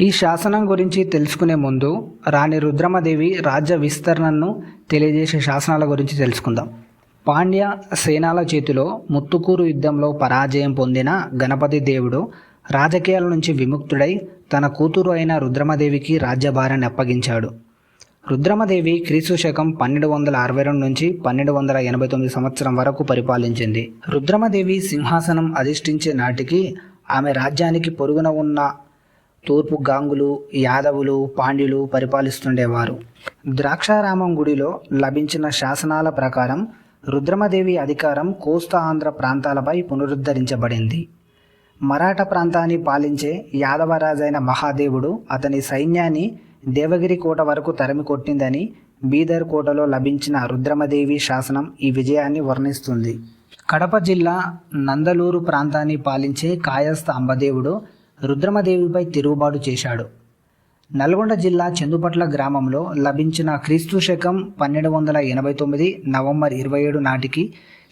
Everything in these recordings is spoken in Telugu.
ఈ శాసనం గురించి తెలుసుకునే ముందు రాణి రుద్రమదేవి రాజ్య విస్తరణను తెలియజేసే శాసనాల గురించి తెలుసుకుందాం. పాండ్య సేనాల చేతిలో ముత్తుకూరు యుద్ధంలో పరాజయం పొందిన గణపతి దేవుడు రాజకీయాల నుంచి విముక్తుడై తన కూతురు అయిన రుద్రమదేవికి రాజ్యభారాన్ని అప్పగించాడు. రుద్రమదేవి క్రీస్తు శకం పన్నెండు వందల అరవై రెండు నుంచి పన్నెండు వందల ఎనభై తొమ్మిది సంవత్సరం వరకు పరిపాలించింది. రుద్రమదేవి సింహాసనం అధిష్ఠించే నాటికి ఆమె రాజ్యానికి పొరుగున ఉన్న తూర్పు గాంగులు యాదవులు పాండ్యులు పరిపాలిస్తుండేవారు. ద్రాక్షారామం గుడిలో లభించిన శాసనాల ప్రకారం రుద్రమదేవి అధికారం కోస్తా ఆంధ్ర ప్రాంతాలపై పునరుద్ధరించబడింది. మరాఠా ప్రాంతాన్ని పాలించే యాదవరాజైన మహాదేవుడు అతని సైన్యాన్ని దేవగిరి కోట వరకు తరిమి కొట్టిందని బీదర్ కోటలో లభించిన రుద్రమదేవి శాసనం ఈ విజయాన్ని వర్ణిస్తుంది. కడప జిల్లా నందలూరు ప్రాంతాన్ని పాలించే కాయస్థ అంబదేవుడు రుద్రమదేవిపై తిరుగుబాటు చేశాడు. నల్గొండ జిల్లా చందుపట్ల గ్రామంలో లభించిన క్రీస్తు శకం పన్నెండు వందల ఎనభై తొమ్మిది నవంబర్ ఇరవై ఏడు నాటికి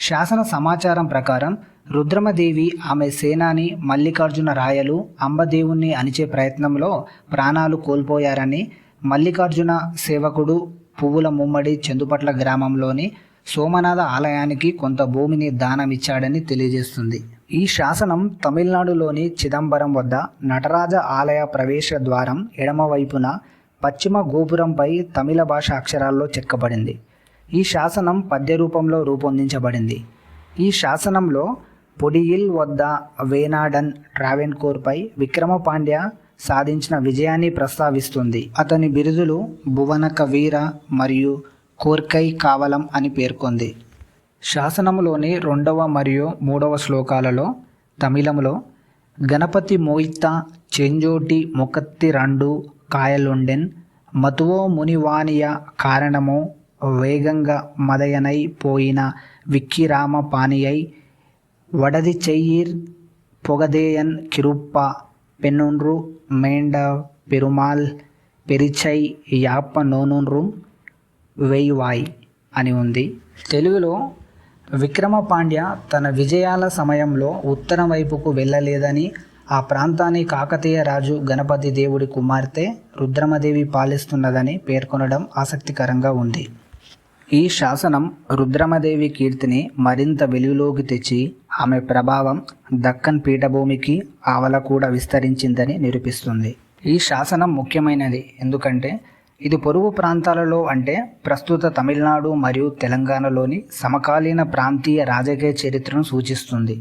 శాసన సమాచారం ప్రకారం రుద్రమదేవి ఆమె సేనాని మల్లికార్జున రాయలు అంబదేవుణ్ణి అణిచే ప్రయత్నంలో ప్రాణాలు కోల్పోయారని మల్లికార్జున సేవకుడు పువ్వుల ముమ్మడి చందుపట్ల గ్రామంలోని సోమనాథ ఆలయానికి కొంత భూమిని దానమిచ్చాడని తెలియజేస్తుంది. ఈ శాసనం తమిళనాడులోని చిదంబరం వద్ద నటరాజ ఆలయ ప్రవేశ ద్వారం ఎడమవైపున పశ్చిమ గోపురంపై తమిళ భాష అక్షరాల్లో చెక్కబడింది. ఈ శాసనం పద్య రూపంలో రూపొందించబడింది. ఈ శాసనంలో పొడియిల్ వద్ద వేనాడన్ ట్రావెన్కోర్పై విక్రమపాండ్య సాధించిన విజయాన్ని ప్రస్తావిస్తుంది. అతని బిరుదులు భువనక వీర మరియు కోర్కై కావలం అని పేర్కొంది. శాసనములోని రెండవ మరియు మూడవ శ్లోకాలలో తమిళంలో గణపతి మోయిత్త చెంజోటి ముకత్తి రెండు కాయలుండెన్ మతువో మునివానియ కారణమో వేగంగా మదయనై పోయిన విక్కిరామ పానియై వడది చెయ్యిర్ పొగదేయన్ కిరుప్ప పెన్నుండ్రు మేండ పెరుమాల్ పెరిచై యాప్ప నోనుండ్రు వేయువాయ్ అని ఉంది. తెలుగులో విక్రమ పాండ్య తన విజయాల సమయంలో ఉత్తరం వైపుకు వెళ్ళలేదని ఆ ప్రాంతాన్ని కాకతీయ రాజు గణపతి దేవుడి కుమార్తె రుద్రమదేవి పాలిస్తున్నదని పేర్కొనడం ఆసక్తికరంగా ఉంది. ఈ శాసనం రుద్రమదేవి కీర్తిని మరింత వెలుగులోకి తెచ్చి ఆమె ప్రభావం దక్కన్ పీఠభూమికి ఆవల కూడా విస్తరించిందని నిరూపిస్తుంది. ఈ శాసనం ముఖ్యమైనది ఎందుకంటే ఇది పొరుగు ప్రాంతాలలో అంటే ప్రస్తుత తమిళనాడు మరియు తెలంగాణలోని సమకాలీన ప్రాంతీయ రాజకీయ చరిత్రను సూచిస్తుంది.